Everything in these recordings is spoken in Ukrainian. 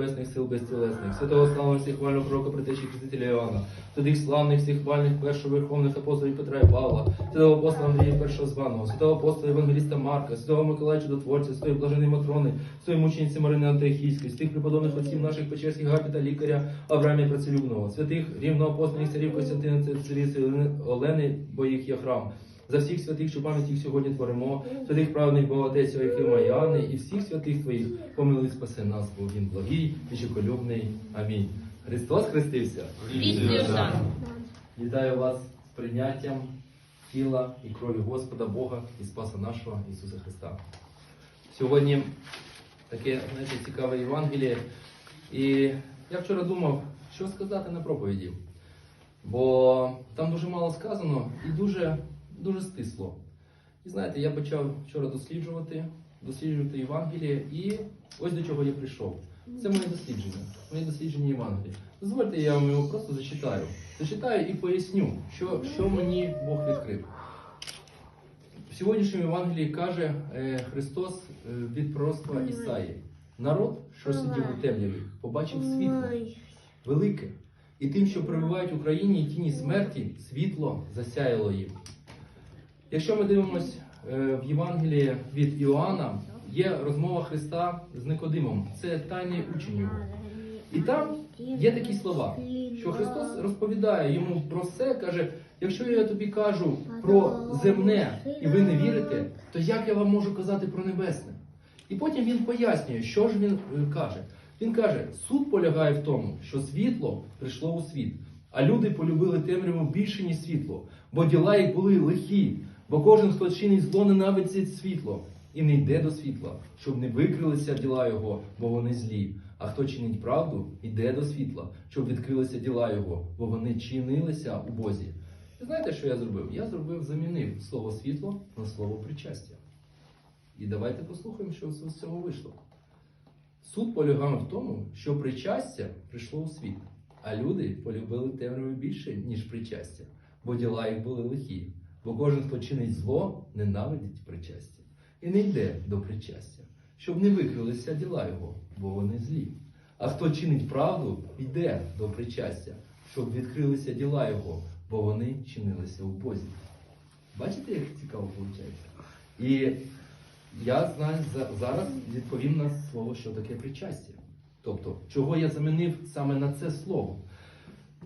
небесних сил безтілесних, святого славного всіх хвального пророка притечі Хрестителя Іоанна, святих славних всіх хвальних першоверховних апостолів Петра і Павла, святого апостола Андрія першого званого, святого апостола Євангеліста Марка, святого Миколая Чудотворця, святої блаженої Матрони, святої мучениці Марини Антиохійської, святих преподобних отців наших Печерських Гапіта, лікаря Авраамія Працелюбного, святих рівноапостольних царів Костянтина Цариці Олени, бо їх є храм. За всіх святих, що пам'ять їх сьогодні творимо, святих праведних Богатець Якима Яни і всіх святих твоїх, помилуй спаси нас, бо він благий, вічеколюбний. Амінь. Христос хрестився. Вітаю вас з прийняттям тіла і крові Господа Бога і Спаса нашого Ісуса Христа. Сьогодні таке знаєте, цікаве Євангеліє. І я вчора думав, що сказати на проповіді. Бо там дуже мало сказано і дуже, дуже стисло. І знаєте, я почав вчора досліджувати, досліджувати Євангеліє, і ось до чого я прийшов. Це моє дослідження, моє дослідження Євангелія. Дозвольте, я вам його просто зачитаю. Зачитаю і поясню, що, що мені Бог відкрив. В сьогоднішньому Євангелії каже е, Христос е, від пророцтва Ісаї. Народ, що сидів у темряві, побачив світло велике. І тим, що перебувають в Україні тіні смерті, світло засяяло їм. Якщо ми дивимося в Євангелії від Іоанна, є розмова Христа з Никодимом. Це тайний учень його. І там є такі слова, що Христос розповідає йому про все, каже: якщо я тобі кажу про земне і ви не вірите, то як я вам можу казати про небесне? І потім він пояснює, що ж він е, каже. Він каже: суд полягає в тому, що світло прийшло у світ, а люди полюбили темряву більше, ніж світло, бо діла їх були лихі, бо кожен, хто чинить зло, ненавидить світло і не йде до світла, щоб не викрилися діла його, бо вони злі. А хто чинить правду, йде до світла, щоб відкрилися діла його, бо вони чинилися у Бозі. Ви знаєте, що я зробив? Я зробив, замінив слово світло на слово причастя. І давайте послухаємо, що з цього вийшло. Суд полягав в тому, що причастя прийшло у світ, а люди полюбили темряву більше, ніж причастя, бо діла їх були лихі. Бо кожен, хто чинить зло, ненавидить причастя і не йде до причастя, щоб не викрилися діла його, бо вони злі. А хто чинить правду, йде до причастя, щоб відкрилися діла його, бо вони чинилися у Бозі. Бачите, як цікаво виходить? І я знаю зараз відповім на слово, що таке причастя. Тобто, чого я замінив саме на це слово.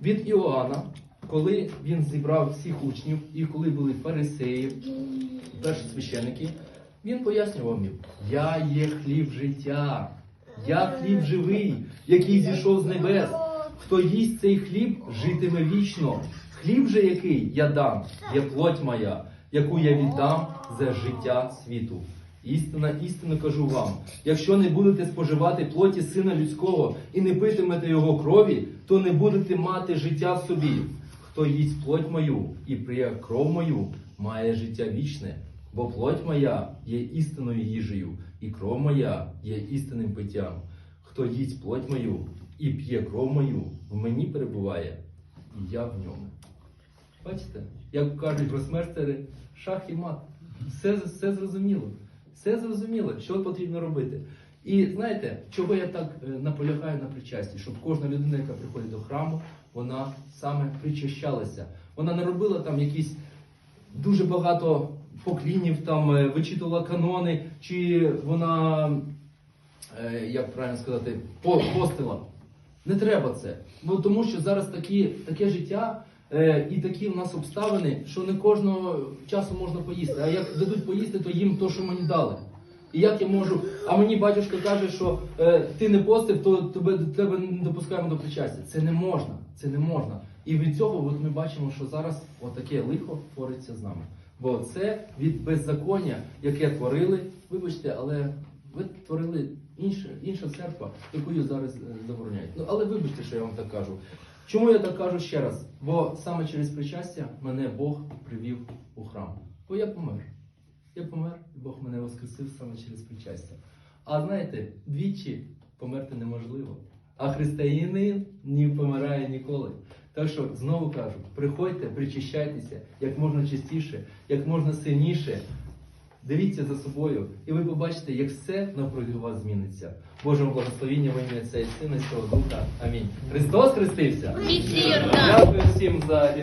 Від Іоанна, коли він зібрав всіх учнів, і коли були фарисеї, першосвященники, він пояснював їм: Я є хліб життя, я хліб живий, який зійшов з небес. Хто їсть цей хліб, житиме вічно. Хліб же, який я дам, є плоть моя, яку я віддам за життя світу. Істина, істинно кажу вам: якщо не будете споживати плоті сина людського і не питимете його крові, то не будете мати життя в собі. Хто їсть плоть мою і п'є кров мою, має життя вічне, бо плоть моя є істинною їжею, і кров моя є істинним питтям. Хто їсть плоть мою і п'є кров мою, в мені перебуває, і я в ньому. Бачите, як кажуть про смерть, шах і мат. Все, все зрозуміло. Все зрозуміло, що потрібно робити. І знаєте, чого я так е, наполягаю на причасті? Щоб кожна людина, яка приходить до храму, вона саме причащалася. Вона не робила там якісь дуже багато поклінів, там е, вичитувала канони, чи вона, е, як правильно сказати, по- постила. Не треба це. Бо тому що зараз такі, таке життя е, і такі в нас обставини, що не кожного часу можна поїсти. А як дадуть поїсти, то їм то, що мені дали. І як я можу. А мені батюшка каже, що е, ти не постив, то тебе, тебе не допускаємо до причастя. Це не можна. Це не можна. І від цього от ми бачимо, що зараз отаке лихо твориться з нами. Бо це від беззаконня, яке творили, вибачте, але ви творили інша, інша церква, яку зараз е, забороняють. Ну але вибачте, що я вам так кажу. Чому я так кажу ще раз? Бо саме через причастя мене Бог привів у храм. Бо я помер. Я помер, і Бог мене воскресив саме через причастя. А знаєте, двічі померти неможливо. А християнин не помирає ніколи. Так що знову кажу: приходьте, причащайтеся як можна частіше, як можна сильніше. Дивіться за собою, і ви побачите, як все навкруги вас зміниться. Божого благословіння в ім'я Отця і Сина і Святого Духа. Амінь. Христос хрестився! Дякую всім за